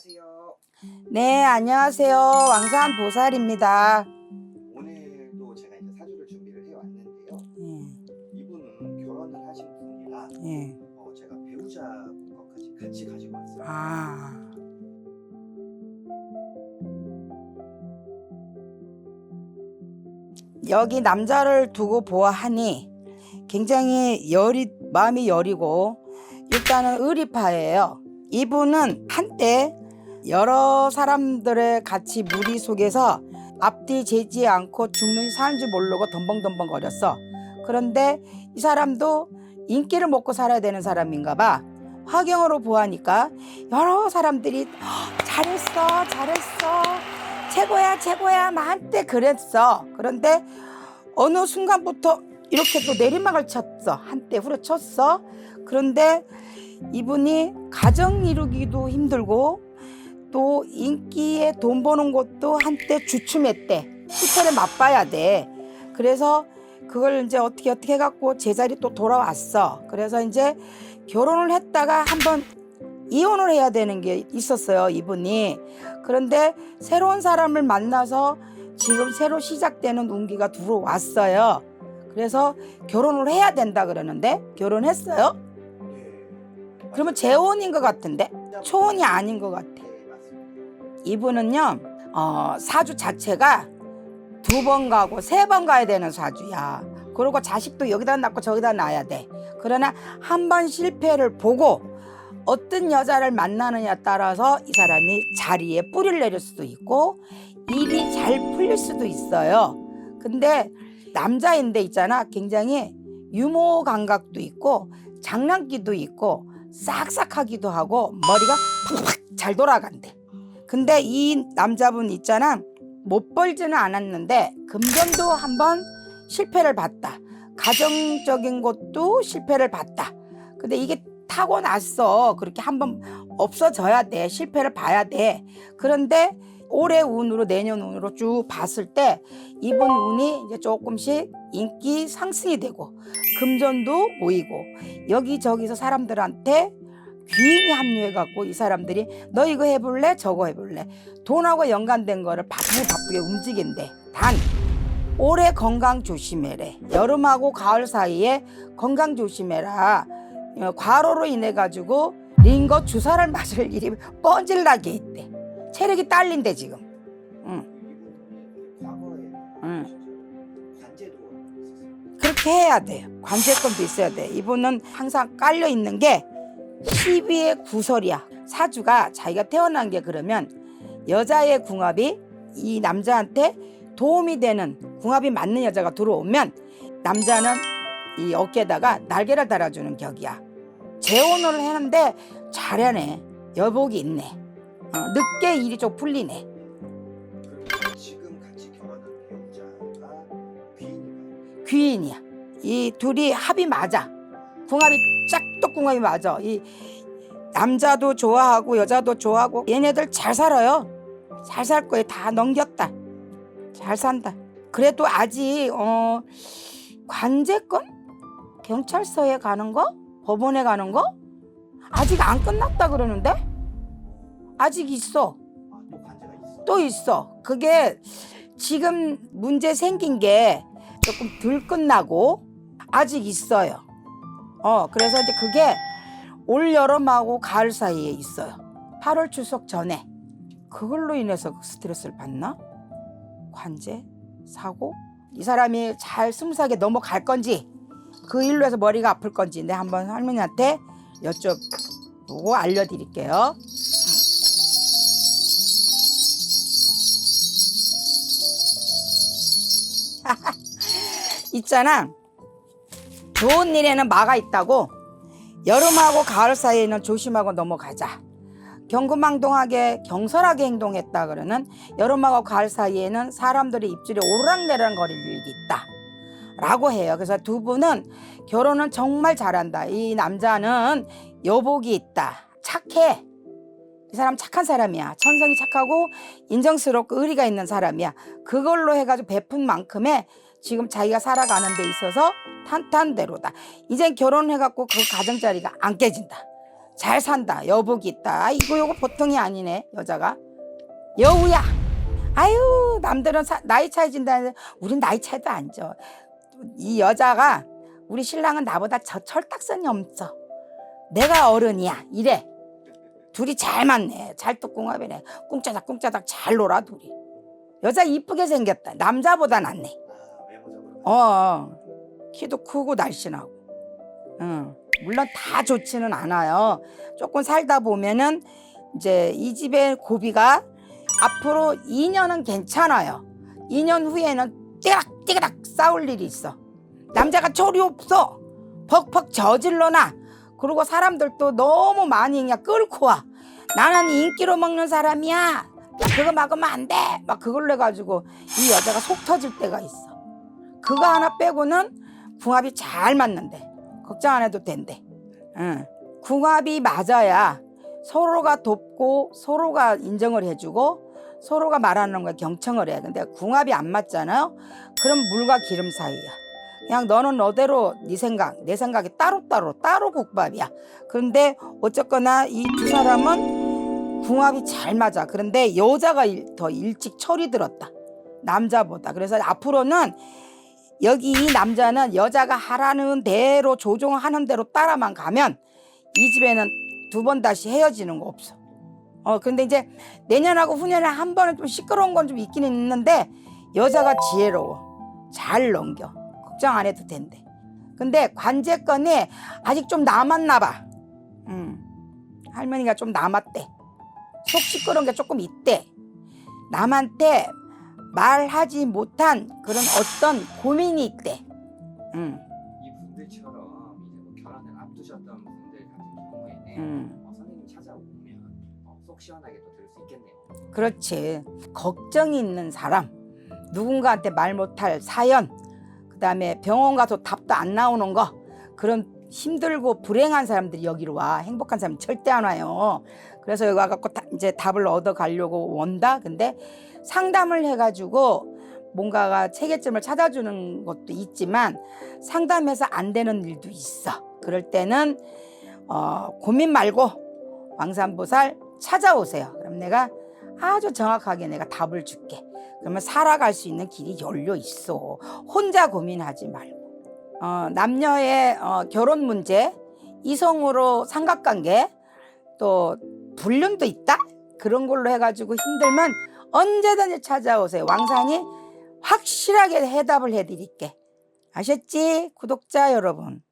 안녕하세요. 네, 안녕하세요. 왕산 보살입니다. 오늘도 제가 이제 사주를 준비를 해왔는데요. 예, 이분은 결혼을 하신 분이라 예. 어, 제가 배우자분 것까지 같이 가지고 왔어요. 아, 여기 남자를 두고 보아하니 굉장히 열이 마음이 여리고 일단은 의리파예요. 이분은 한때 여러 사람들의 같이 무리 속에서 앞뒤 재지 않고 죽는 사는 줄 모르고 덤벙덤벙 거렸어. 그런데 이 사람도 인기를 먹고 살아야 되는 사람인가 봐. 화경으로 보아하니까 여러 사람들이 "헉, 잘했어, 잘했어, 최고야, 최고야, 막 한때 그랬어. 그런데 어느 순간부터 이렇게 또 내리막을 쳤어. 한때 후려쳤어. 그런데 이분이 가정 이루기도 힘들고 또 인기에 돈 버는 것도 한때 주춤했대. 시설에 맛봐야 돼. 그래서 그걸 이제 어떻게 어떻게 해갖고 제자리 또 돌아왔어. 그래서 이제 결혼을 했다가 한번 이혼을 해야 되는 게 있었어요. 이분이. 그런데 새로운 사람을 만나서 지금 새로 시작되는 운기가 들어왔어요. 그래서 결혼을 해야 된다 그러는데 결혼했어요? 네. 그러면 재혼인 것 같은데 초혼이 아닌 것 같아. 이분은요 어, 사주 자체가 두 번 가고 세 번 가야 되는 사주야. 그리고 자식도 여기다 낳고 저기다 놔야 돼. 그러나 한 번 실패를 보고 어떤 여자를 만나느냐 따라서 이 사람이 자리에 뿌리를 내릴 수도 있고 일이 잘 풀릴 수도 있어요. 근데 남자인데 있잖아. 굉장히 유머 감각도 있고 장난기도 있고 싹싹하기도 하고 머리가 팍팍 잘 돌아간대. 근데 이 남자분 있잖아. 못 벌지는 않았는데 금전도 한번 실패를 봤다. 가정적인 것도 실패를 봤다. 근데 이게 타고 났어. 그렇게 한번 없어져야 돼. 실패를 봐야 돼. 그런데 올해 운으로 내년 운으로 쭉 봤을 때 이번 운이 이제 조금씩 인기 상승이 되고 금전도 모이고 여기저기서 사람들한테 귀인이 합류해 갖고 이 사람들이 너 이거 해볼래? 저거 해볼래? 돈하고 연관된 거를 바쁘게 바쁘게 움직인대. 단 올해 건강 조심해래. 여름하고 가을 사이에 건강 조심해라. 어, 과로로 인해 가지고 링거 주사를 맞을 일이 뻔질나게 있대. 체력이 딸린대 지금. 응. 그렇게 해야 돼요. 관제권도 있어야 돼. 이분은 항상 깔려 있는 게 12의 구설이야. 사주가 자기가 태어난 게 그러면 여자의 궁합이 이 남자한테 도움이 되는 궁합이 맞는 여자가 들어오면 남자는 이 어깨에다가 날개를 달아주는 격이야. 재혼을 했는데 잘하네. 여복이 있네. 어, 늦게 일이 좀 풀리네. 지금 같이 결혼한 배우자가 귀인인가요? 귀인이야. 이 둘이 합이 맞아. 궁합이 짝떡 궁합이 맞아. 이 남자도 좋아하고 여자도 좋아하고 얘네들 잘 살아요. 잘 살 거에 다 넘겼다. 잘 산다. 그래도 아직 어 관제권 경찰서에 가는 거 법원에 가는 거 아직 안 끝났다 그러는데 아직 있어. 또 있어. 그게 지금 문제 생긴 게 조금 덜 끝나고 아직 있어요. 어, 그래서 이제 그게 올 여름하고 가을 사이에 있어요. 8월 추석 전에. 그걸로 인해서 스트레스를 받나? 관제? 사고? 이 사람이 잘 스무살게 넘어갈 건지 그 일로 해서 머리가 아플 건지 내 한번 할머니한테 여쭤보고 알려드릴게요. 있잖아. 좋은 일에는 마가 있다고 여름하고 가을 사이에는 조심하고 넘어가자. 경금망동하게 경솔하게 행동했다 그러는 여름하고 가을 사이에는 사람들의 입질이 오르락내리락 거릴 일이 있다. 라고 해요. 그래서 두 분은 결혼은 정말 잘한다. 이 남자는 여복이 있다. 착해. 이 사람 착한 사람이야. 천성이 착하고 인정스럽고 의리가 있는 사람이야. 그걸로 해가지고 베푼 만큼의 지금 자기가 살아가는 데 있어서 탄탄대로다. 이젠 결혼해갖고 그 가정자리가 안 깨진다. 잘 산다. 여복이 있다. 아, 이거 요거 보통이 아니네. 여자가. 여우야. 아유, 남들은 사- 나이 차이 진다는데 우린 나이 차이도 안 져. 이 여자가 우리 신랑은 나보다 저 철딱선이 없어. 내가 어른이야. 이래. 둘이 잘 맞네. 찰떡궁합이네. 꿍짜닥 꿍짜닥 잘 놀아 둘이. 여자 이쁘게 생겼다. 남자보다 낫네. 어, 어. 키도 크고 날씬하고. 응. 물론 다 좋지는 않아요. 조금 살다 보면은 이제 이 집의 고비가 앞으로 2년은 괜찮아요. 2년 후에는 띠락띠락 싸울 일이 있어. 남자가 철이 없어. 퍽퍽 저질러놔. 그리고 사람들도 너무 많이 그냥 끌고 와. 나는 인기로 먹는 사람이야. 야, 그거 막으면 안 돼. 막 그걸로 해가지고 이 여자가 속 터질 때가 있어. 그거 하나 빼고는 궁합이 잘 맞는데 걱정 안 해도 된대. 응. 궁합이 맞아야 서로가 돕고 서로가 인정을 해주고 서로가 말하는 거에 경청을 해. 근데 궁합이 안 맞잖아요. 그럼 물과 기름 사이야. 그냥 너는 너대로 네 생각, 내 생각이 따로따로 따로 국밥이야. 그런데 어쨌거나 이 두 사람은 궁합이 잘 맞아. 그런데 여자가 일- 더 일찍 철이 들었다. 남자보다. 그래서 앞으로는 여기 이 남자는 여자가 하라는 대로 조종하는 대로 따라만 가면 이 집에는 두 번 다시 헤어지는 거 없어. 어 근데 이제 내년하고 후년에 한 번은 좀 시끄러운 건 좀 있긴 있는데 여자가 지혜로워. 잘 넘겨. 걱정 안 해도 된대. 근데 관제권이 아직 좀 남았나 봐. 음. 할머니가 좀 남았대. 속 시끄러운 게 조금 있대. 남한테 말하지 못한 그런 어떤 고민이 있대. 음. 이분들처럼 이제 뭐 결혼을 앞두셨던 분들 같은 경우에는 음. 어, 선생님 찾아오면 어, 속 시원하게 또 들을 수 있겠네요. 그렇지. 걱정이 있는 사람, 누군가한테 말 못할 사연, 그 다음에 병원 가서 답도 안 나오는 거, 그런 힘들고 불행한 사람들이 여기로 와. 행복한 사람 절대 안 와요. 그래서 여기 와갖고 다- 이제 답을 얻어 가려고 온다. 근데 상담을 해가지고 뭔가가 체계점을 찾아주는 것도 있지만 상담해서 안 되는 일도 있어. 그럴 때는 어, 고민 말고 왕산보살 찾아오세요. 그럼 내가 아주 정확하게 내가 답을 줄게. 그러면 살아갈 수 있는 길이 열려 있어. 혼자 고민하지 말고. 어, 남녀의 어, 결혼 문제, 이성으로 삼각관계, 또 불륜도 있다? 그런 걸로 해가지고 힘들면 언제든지 찾아오세요. 왕산이 확실하게 해답을 해드릴게. 아셨지? 구독자 여러분.